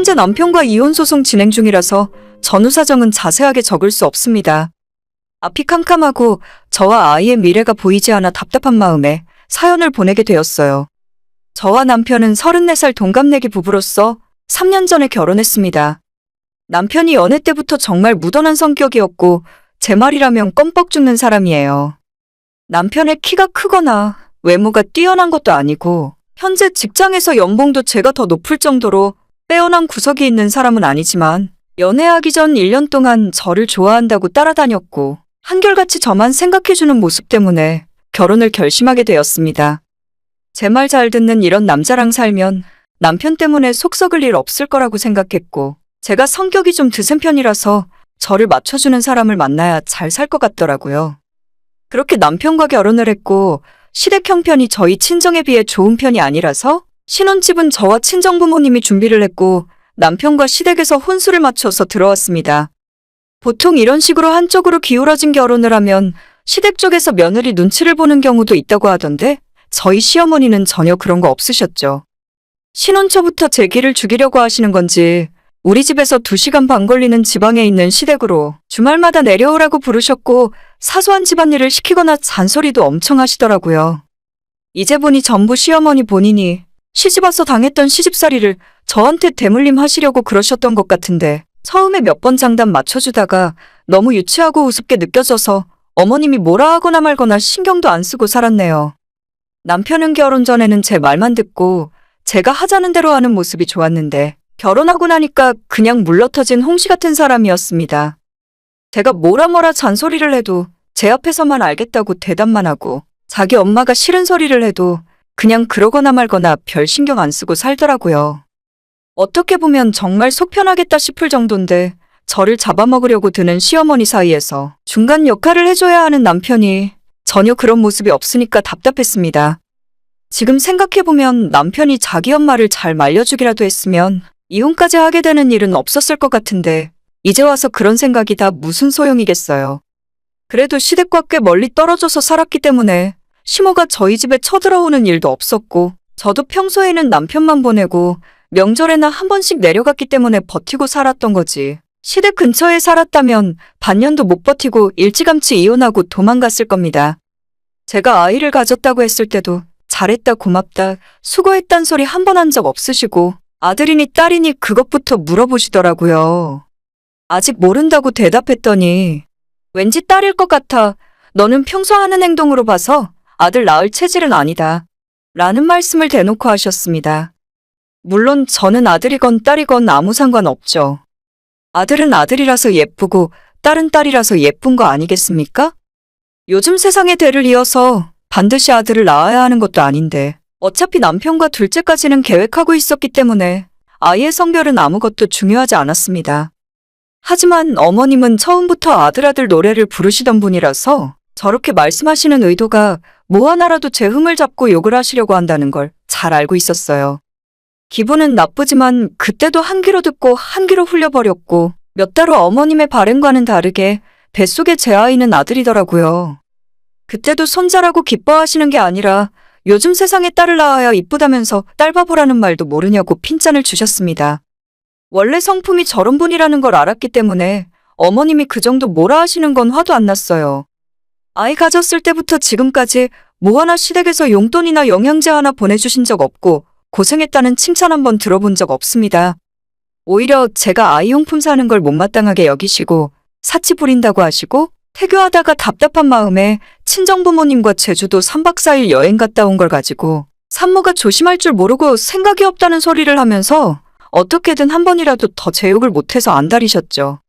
현재 남편과 이혼 소송 진행 중이라서 전후 사정은 자세하게 적을 수 없습니다. 앞이 캄캄하고 저와 아이의 미래가 보이지 않아 답답한 마음에 사연을 보내게 되었어요. 저와 남편은 34살 동갑내기 부부로서 3년 전에 결혼했습니다. 남편이 연애 때부터 정말 무던한 성격이었고 제 말이라면 껌뻑 죽는 사람이에요. 남편의 키가 크거나 외모가 뛰어난 것도 아니고 현재 직장에서 연봉도 제가 더 높을 정도로 빼어난 구석이 있는 사람은 아니지만 연애하기 전 1년 동안 저를 좋아한다고 따라다녔고 한결같이 저만 생각해주는 모습 때문에 결혼을 결심하게 되었습니다. 제 말 잘 듣는 이런 남자랑 살면 남편 때문에 속 썩을 일 없을 거라고 생각했고 제가 성격이 좀 드센 편이라서 저를 맞춰주는 사람을 만나야 잘 살 것 같더라고요. 그렇게 남편과 결혼을 했고 시댁 형편이 저희 친정에 비해 좋은 편이 아니라서 신혼집은 저와 친정부모님이 준비를 했고 남편과 시댁에서 혼수를 맞춰서 들어왔습니다. 보통 이런 식으로 한쪽으로 기울어진 결혼을 하면 시댁 쪽에서 며느리 눈치를 보는 경우도 있다고 하던데 저희 시어머니는 전혀 그런 거 없으셨죠. 신혼 초부터 제 길을 죽이려고 하시는 건지 우리 집에서 2시간 반 걸리는 지방에 있는 시댁으로 주말마다 내려오라고 부르셨고 사소한 집안일을 시키거나 잔소리도 엄청 하시더라고요. 이제 보니 전부 시어머니 본인이 시집와서 당했던 시집살이를 저한테 대물림 하시려고 그러셨던 것 같은데 처음에 몇 번 장단 맞춰주다가 너무 유치하고 우습게 느껴져서 어머님이 뭐라 하거나 말거나 신경도 안 쓰고 살았네요. 남편은 결혼 전에는 제 말만 듣고 제가 하자는 대로 하는 모습이 좋았는데 결혼하고 나니까 그냥 물러터진 홍시 같은 사람이었습니다. 제가 뭐라 뭐라 잔소리를 해도 제 앞에서만 알겠다고 대답만 하고 자기 엄마가 싫은 소리를 해도 그냥 그러거나 말거나 별 신경 안 쓰고 살더라고요. 어떻게 보면 정말 속 편하겠다 싶을 정도인데 저를 잡아먹으려고 드는 시어머니 사이에서 중간 역할을 해줘야 하는 남편이 전혀 그런 모습이 없으니까 답답했습니다. 지금 생각해보면 남편이 자기 엄마를 잘 말려주기라도 했으면 이혼까지 하게 되는 일은 없었을 것 같은데 이제 와서 그런 생각이 다 무슨 소용이겠어요. 그래도 시댁과 꽤 멀리 떨어져서 살았기 때문에 시모가 저희 집에 쳐들어오는 일도 없었고 저도 평소에는 남편만 보내고 명절에나 한 번씩 내려갔기 때문에 버티고 살았던 거지. 시댁 근처에 살았다면 반년도 못 버티고 일찌감치 이혼하고 도망갔을 겁니다. 제가 아이를 가졌다고 했을 때도 잘했다 고맙다 수고했단 소리 한 번 한 적 없으시고 아들이니 딸이니 그것부터 물어보시더라고요. 아직 모른다고 대답했더니 왠지 딸일 것 같아 너는 평소 하는 행동으로 봐서 아들 낳을 체질은 아니다. 라는 말씀을 대놓고 하셨습니다. 물론 저는 아들이건 딸이건 아무 상관 없죠. 아들은 아들이라서 예쁘고 딸은 딸이라서 예쁜 거 아니겠습니까? 요즘 세상의 대를 이어서 반드시 아들을 낳아야 하는 것도 아닌데 어차피 남편과 둘째까지는 계획하고 있었기 때문에 아이의 성별은 아무것도 중요하지 않았습니다. 하지만 어머님은 처음부터 아들아들 노래를 부르시던 분이라서 저렇게 말씀하시는 의도가 뭐 하나라도 제 흠을 잡고 욕을 하시려고 한다는 걸 잘 알고 있었어요. 기분은 나쁘지만 그때도 한 귀로 듣고 한 귀로 흘려버렸고 몇 달 후 어머님의 발행과는 다르게 뱃속에 제 아이는 아들이더라고요. 그때도 손자라고 기뻐하시는 게 아니라 요즘 세상에 딸을 낳아야 이쁘다면서 딸 바보라는 말도 모르냐고 핀잔을 주셨습니다. 원래 성품이 저런 분이라는 걸 알았기 때문에 어머님이 그 정도 뭐라 하시는 건 화도 안 났어요. 아이 가졌을 때부터 지금까지 뭐 하나 시댁에서 용돈이나 영양제 하나 보내주신 적 없고 고생했다는 칭찬 한번 들어본 적 없습니다. 오히려 제가 아이용품 사는 걸 못마땅하게 여기시고 사치 부린다고 하시고 태교하다가 답답한 마음에 친정부모님과 제주도 3박 4일 여행 갔다 온 걸 가지고 산모가 조심할 줄 모르고 생각이 없다는 소리를 하면서 어떻게든 한 번이라도 더 제 욕을 못해서 안달이셨죠.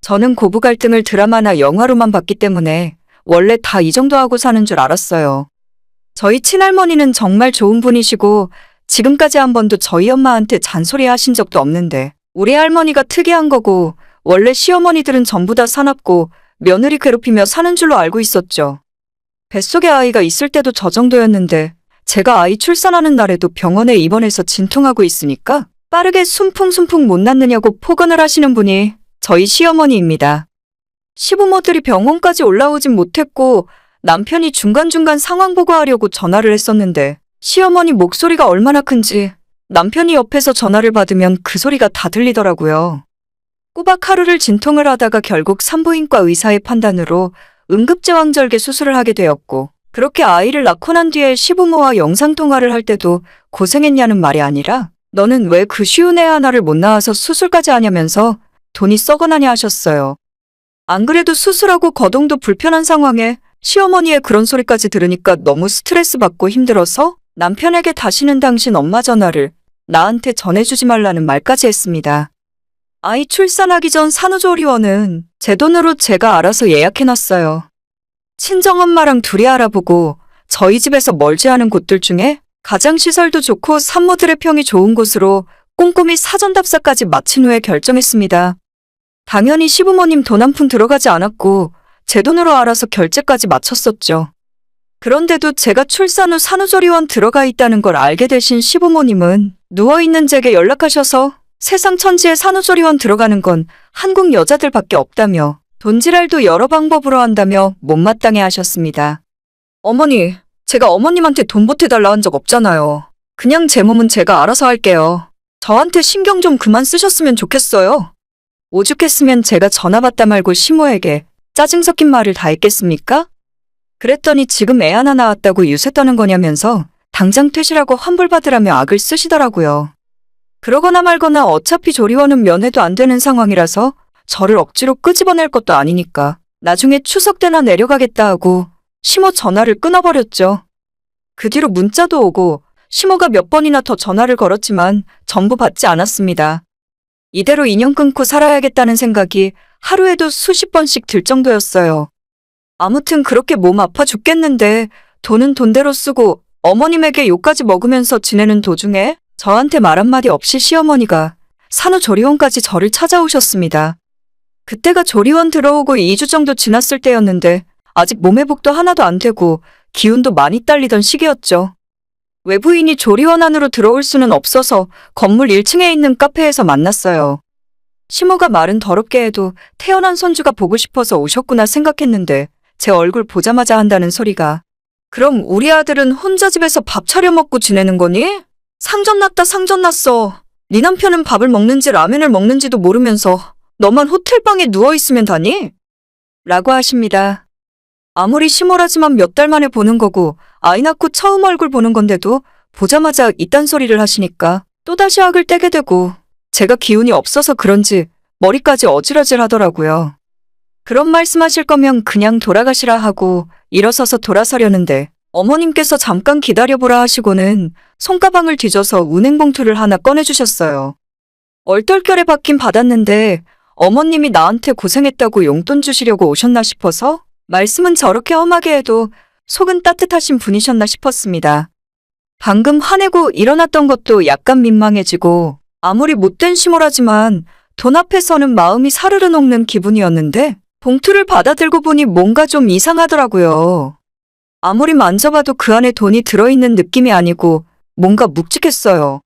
저는 고부 갈등을 드라마나 영화로만 봤기 때문에 원래 다 이 정도 하고 사는 줄 알았어요. 저희 친할머니는 정말 좋은 분이시고 지금까지 한 번도 저희 엄마한테 잔소리 하신 적도 없는데 우리 할머니가 특이한 거고 원래 시어머니들은 전부 다 사납고 며느리 괴롭히며 사는 줄로 알고 있었죠. 뱃속에 아이가 있을 때도 저 정도였는데 제가 아이 출산하는 날에도 병원에 입원해서 진통하고 있으니까 빠르게 순풍순풍 못 낳느냐고 폭언을 하시는 분이 저희 시어머니입니다. 시부모들이 병원까지 올라오진 못했고 남편이 중간중간 상황 보고하려고 전화를 했었는데 시어머니 목소리가 얼마나 큰지 남편이 옆에서 전화를 받으면 그 소리가 다 들리더라고요. 꼬박 하루를 진통을 하다가 결국 산부인과 의사의 판단으로 응급제왕절개 수술을 하게 되었고, 그렇게 아이를 낳고 난 뒤에 시부모와 영상통화를 할 때도 고생했냐는 말이 아니라, 너는 왜 그 쉬운 애 하나를 못 낳아서 수술까지 하냐면서 돈이 썩어나냐 하셨어요. 안 그래도 수술하고 거동도 불편한 상황에 시어머니의 그런 소리까지 들으니까 너무 스트레스 받고 힘들어서 남편에게 다시는 당신 엄마 전화를 나한테 전해주지 말라는 말까지 했습니다. 아이 출산하기 전 산후조리원은 제 돈으로 제가 알아서 예약해놨어요. 친정엄마랑 둘이 알아보고 저희 집에서 멀지 않은 곳들 중에 가장 시설도 좋고 산모들의 평이 좋은 곳으로 꼼꼼히 사전 답사까지 마친 후에 결정했습니다. 당연히 시부모님 돈 한 푼 들어가지 않았고 제 돈으로 알아서 결제까지 마쳤었죠. 그런데도 제가 출산 후 산후조리원 들어가 있다는 걸 알게 되신 시부모님은 누워있는 제게 연락하셔서 세상 천지에 산후조리원 들어가는 건 한국 여자들밖에 없다며 돈지랄도 여러 방법으로 한다며 못마땅해 하셨습니다. 어머니, 제가 어머님한테 돈 보태달라 한 적 없잖아요. 그냥 제 몸은 제가 알아서 할게요. 저한테 신경 좀 그만 쓰셨으면 좋겠어요. 오죽했으면 제가 전화 받다 말고 시모에게 짜증 섞인 말을 다 했겠습니까? 그랬더니 지금 애 하나 낳았다고 유세 떠는 거냐면서 당장 퇴실하고 환불받으라며 악을 쓰시더라고요. 그러거나 말거나 어차피 조리원은 면회도 안 되는 상황이라서 저를 억지로 끄집어낼 것도 아니니까 나중에 추석 때나 내려가겠다 하고 시모 전화를 끊어버렸죠. 그 뒤로 문자도 오고 시모가 몇 번이나 더 전화를 걸었지만 전부 받지 않았습니다. 이대로 인연 끊고 살아야겠다는 생각이 하루에도 수십 번씩 들 정도였어요. 아무튼 그렇게 몸 아파 죽겠는데 돈은 돈대로 쓰고 어머님에게 욕까지 먹으면서 지내는 도중에 저한테 말 한마디 없이 시어머니가 산후조리원까지 저를 찾아오셨습니다. 그때가 조리원 들어오고 2주 정도 지났을 때였는데 아직 몸 회복도 하나도 안 되고 기운도 많이 딸리던 시기였죠. 외부인이 조리원 안으로 들어올 수는 없어서 건물 1층에 있는 카페에서 만났어요. 시모가 말은 더럽게 해도 태어난 손주가 보고 싶어서 오셨구나 생각했는데 제 얼굴 보자마자 한다는 소리가 그럼 우리 아들은 혼자 집에서 밥 차려 먹고 지내는 거니? 상전 났다 상전 났어. 네 남편은 밥을 먹는지 라면을 먹는지도 모르면서 너만 호텔방에 누워있으면 다니? 라고 하십니다. 아무리 시모라지만 몇 달 만에 보는 거고 아이 낳고 처음 얼굴 보는 건데도 보자마자 이딴 소리를 하시니까 또다시 악을 떼게 되고 제가 기운이 없어서 그런지 머리까지 어질어질 하더라고요. 그런 말씀하실 거면 그냥 돌아가시라 하고 일어서서 돌아서려는데 어머님께서 잠깐 기다려보라 하시고는 손가방을 뒤져서 은행봉투를 하나 꺼내주셨어요. 얼떨결에 받긴 받았는데 어머님이 나한테 고생했다고 용돈 주시려고 오셨나 싶어서 말씀은 저렇게 험하게 해도 속은 따뜻하신 분이셨나 싶었습니다. 방금 화내고 일어났던 것도 약간 민망해지고 아무리 못된 시모라지만 돈 앞에서는 마음이 사르르 녹는 기분이었는데 봉투를 받아들고 보니 뭔가 좀 이상하더라고요. 아무리 만져봐도 그 안에 돈이 들어있는 느낌이 아니고 뭔가 묵직했어요.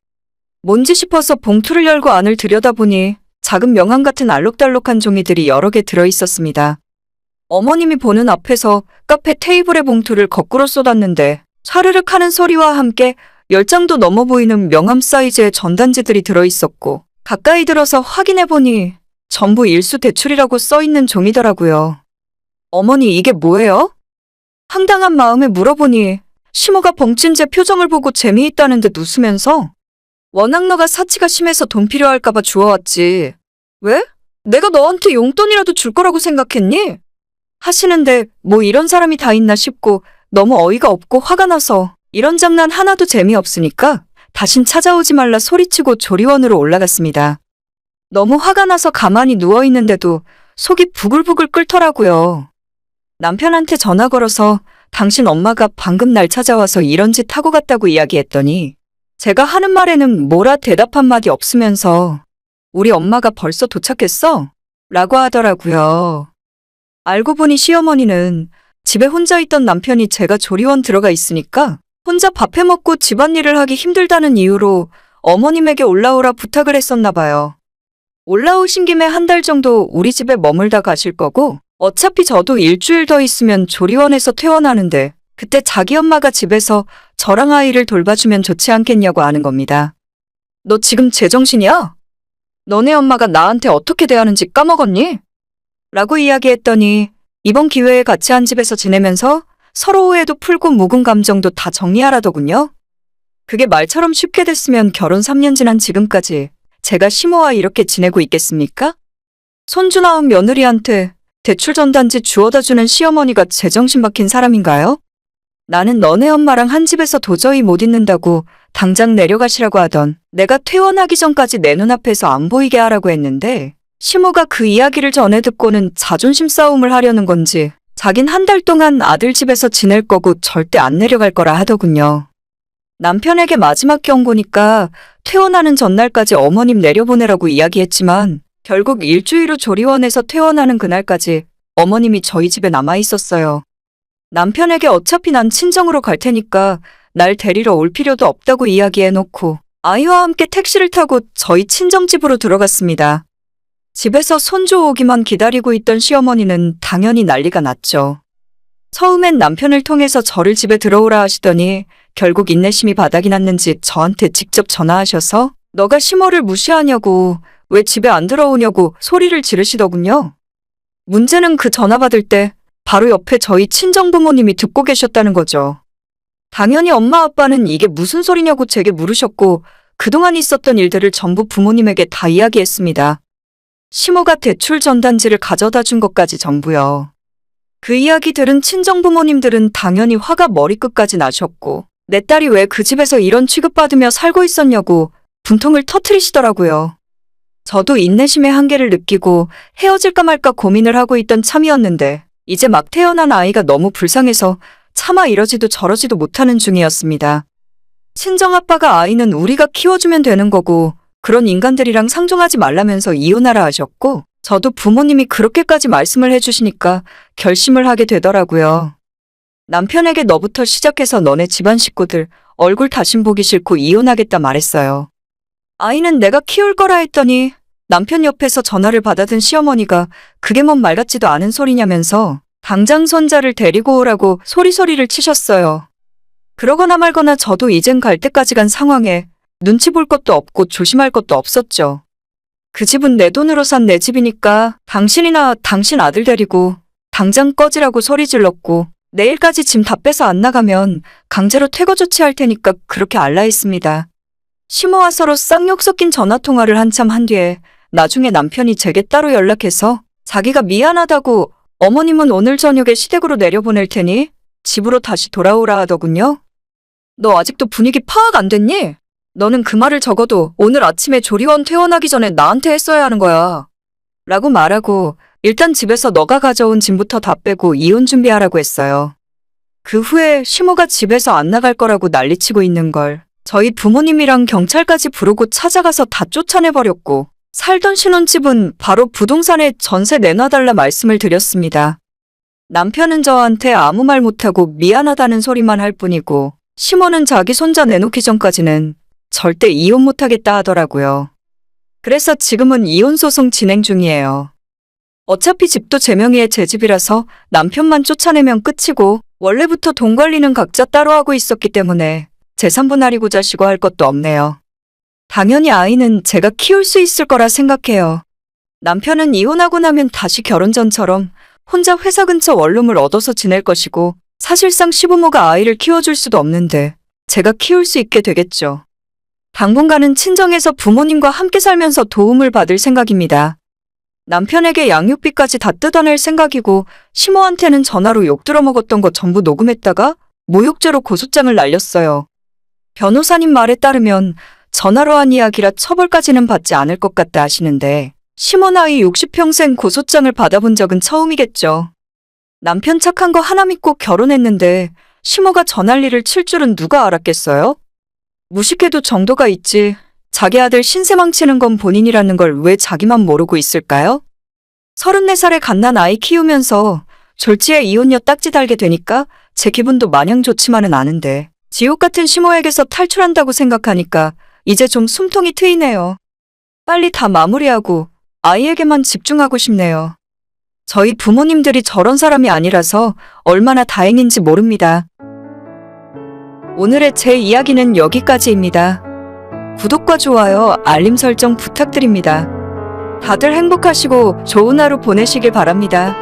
뭔지 싶어서 봉투를 열고 안을 들여다보니 작은 명함 같은 알록달록한 종이들이 여러 개 들어있었습니다. 어머님이 보는 앞에서 카페 테이블에 봉투를 거꾸로 쏟았는데 차르륵 하는 소리와 함께 열 장도 넘어 보이는 명함 사이즈의 전단지들이 들어있었고 가까이 들어서 확인해 보니 전부 일수 대출이라고 써 있는 종이더라고요. 어머니 이게 뭐예요? 황당한 마음에 물어보니 시모가 벙찐 제 표정을 보고 재미있다는 듯 웃으면서 워낙 너가 사치가 심해서 돈 필요할까봐 주워왔지. 왜? 내가 너한테 용돈이라도 줄 거라고 생각했니? 하시는데 뭐 이런 사람이 다 있나 싶고 너무 어이가 없고 화가 나서 이런 장난 하나도 재미없으니까 다신 찾아오지 말라 소리치고 조리원으로 올라갔습니다. 너무 화가 나서 가만히 누워 있는데도 속이 부글부글 끓더라고요. 남편한테 전화 걸어서 당신 엄마가 방금 날 찾아와서 이런 짓 하고 갔다고 이야기했더니 제가 하는 말에는 뭐라 대답 한마디 없으면서 우리 엄마가 벌써 도착했어? 라고 하더라고요. 알고 보니 시어머니는 집에 혼자 있던 남편이 제가 조리원 들어가 있으니까 혼자 밥해 먹고 집안일을 하기 힘들다는 이유로 어머님에게 올라오라 부탁을 했었나 봐요. 올라오신 김에 한 달 정도 우리 집에 머물다 가실 거고 어차피 저도 일주일 더 있으면 조리원에서 퇴원하는데 그때 자기 엄마가 집에서 저랑 아이를 돌봐주면 좋지 않겠냐고 하는 겁니다. 너 지금 제정신이야? 너네 엄마가 나한테 어떻게 대하는지 까먹었니? 라고 이야기했더니 이번 기회에 같이 한 집에서 지내면서 서로 오해도 풀고 묵은 감정도 다 정리하라더군요. 그게 말처럼 쉽게 됐으면 결혼 3년 지난 지금까지 제가 시모와 이렇게 지내고 있겠습니까? 손주 낳은 며느리한테 대출 전단지 주워다 주는 시어머니가 제정신 박힌 사람인가요? 나는 너네 엄마랑 한 집에서 도저히 못 있는다고 당장 내려가시라고 하던 내가 퇴원하기 전까지 내 눈앞에서 안 보이게 하라고 했는데 시모가 그 이야기를 전해 듣고는 자존심 싸움을 하려는 건지 자긴 한 달 동안 아들 집에서 지낼 거고 절대 안 내려갈 거라 하더군요. 남편에게 마지막 경고니까 퇴원하는 전날까지 어머님 내려보내라고 이야기했지만 결국 일주일 후 조리원에서 퇴원하는 그날까지 어머님이 저희 집에 남아 있었어요. 남편에게 어차피 난 친정으로 갈 테니까 날 데리러 올 필요도 없다고 이야기해놓고 아이와 함께 택시를 타고 저희 친정집으로 들어갔습니다. 집에서 손주 오기만 기다리고 있던 시어머니는 당연히 난리가 났죠. 처음엔 남편을 통해서 저를 집에 들어오라 하시더니 결국 인내심이 바닥이 났는지 저한테 직접 전화하셔서 너가 시모를 무시하냐고 왜 집에 안 들어오냐고 소리를 지르시더군요. 문제는 그 전화 받을 때 바로 옆에 저희 친정부모님이 듣고 계셨다는 거죠. 당연히 엄마 아빠는 이게 무슨 소리냐고 제게 물으셨고 그동안 있었던 일들을 전부 부모님에게 다 이야기했습니다. 시모가 대출 전단지를 가져다 준 것까지 전부요. 그 이야기 들은 친정부모님들은 당연히 화가 머리끝까지 나셨고 내 딸이 왜 그 집에서 이런 취급받으며 살고 있었냐고 분통을 터트리시더라고요. 저도 인내심의 한계를 느끼고 헤어질까 말까 고민을 하고 있던 참이었는데 이제 막 태어난 아이가 너무 불쌍해서 차마 이러지도 저러지도 못하는 중이었습니다. 친정아빠가 아이는 우리가 키워주면 되는 거고 그런 인간들이랑 상종하지 말라면서 이혼하라 하셨고 저도 부모님이 그렇게까지 말씀을 해주시니까 결심을 하게 되더라고요. 남편에게 너부터 시작해서 너네 집안 식구들 얼굴 다신 보기 싫고 이혼하겠다 말했어요. 아이는 내가 키울 거라 했더니 남편 옆에서 전화를 받아든 시어머니가 그게 뭔 말 같지도 않은 소리냐면서 당장 손자를 데리고 오라고 소리소리를 치셨어요. 그러거나 말거나 저도 이젠 갈 때까지 간 상황에 눈치 볼 것도 없고 조심할 것도 없었죠. 그 집은 내 돈으로 산 내 집이니까 당신이나 당신 아들 데리고 당장 꺼지라고 소리 질렀고 내일까지 짐 다 빼서 안 나가면 강제로 퇴거 조치할 테니까 그렇게 알라 했습니다. 시모와 서로 쌍욕 섞인 전화 통화를 한참 한 뒤에 나중에 남편이 제게 따로 연락해서 자기가 미안하다고 어머님은 오늘 저녁에 시댁으로 내려보낼 테니 집으로 다시 돌아오라 하더군요. 너 아직도 분위기 파악 안 됐니? 너는 그 말을 적어도 오늘 아침에 조리원 퇴원하기 전에 나한테 했어야 하는 거야. 라고 말하고 일단 집에서 너가 가져온 짐부터 다 빼고 이혼 준비하라고 했어요. 그 후에 시모가 집에서 안 나갈 거라고 난리치고 있는 걸 저희 부모님이랑 경찰까지 부르고 찾아가서 다 쫓아내버렸고 살던 신혼집은 바로 부동산에 전세 내놔달라 말씀을 드렸습니다. 남편은 저한테 아무 말 못하고 미안하다는 소리만 할 뿐이고 시모는 자기 손자 내놓기 전까지는 절대 이혼 못하겠다 하더라고요. 그래서 지금은 이혼 소송 진행 중이에요. 어차피 집도 제 명의의 제 집이라서 남편만 쫓아내면 끝이고 원래부터 돈 관리는 각자 따로 하고 있었기 때문에 재산 분할이고 자 시고 할 것도 없네요. 당연히 아이는 제가 키울 수 있을 거라 생각해요. 남편은 이혼하고 나면 다시 결혼 전처럼 혼자 회사 근처 원룸을 얻어서 지낼 것이고 사실상 시부모가 아이를 키워줄 수도 없는데 제가 키울 수 있게 되겠죠. 당분간은 친정에서 부모님과 함께 살면서 도움을 받을 생각입니다. 남편에게 양육비까지 다 뜯어낼 생각이고 시모한테는 전화로 욕 들어먹었던 거 전부 녹음했다가 모욕죄로 고소장을 날렸어요. 변호사님 말에 따르면 전화로 한 이야기라 처벌까지는 받지 않을 것 같다 하시는데 시모 나이 60평생 고소장을 받아본 적은 처음이겠죠. 남편 착한 거 하나 믿고 결혼했는데 시모가 전할 일을 칠 줄은 누가 알았겠어요? 무식해도 정도가 있지. 자기 아들 신세 망치는 건 본인이라는 걸 왜 자기만 모르고 있을까요? 34살에 갓난 아이 키우면서 졸지에 이혼녀 딱지 달게 되니까 제 기분도 마냥 좋지만은 않은데 지옥 같은 시모에게서 탈출한다고 생각하니까 이제 좀 숨통이 트이네요. 빨리 다 마무리하고 아이에게만 집중하고 싶네요. 저희 부모님들이 저런 사람이 아니라서 얼마나 다행인지 모릅니다. 오늘의 제 이야기는 여기까지입니다. 구독과 좋아요, 알림 설정 부탁드립니다. 다들 행복하시고 좋은 하루 보내시길 바랍니다.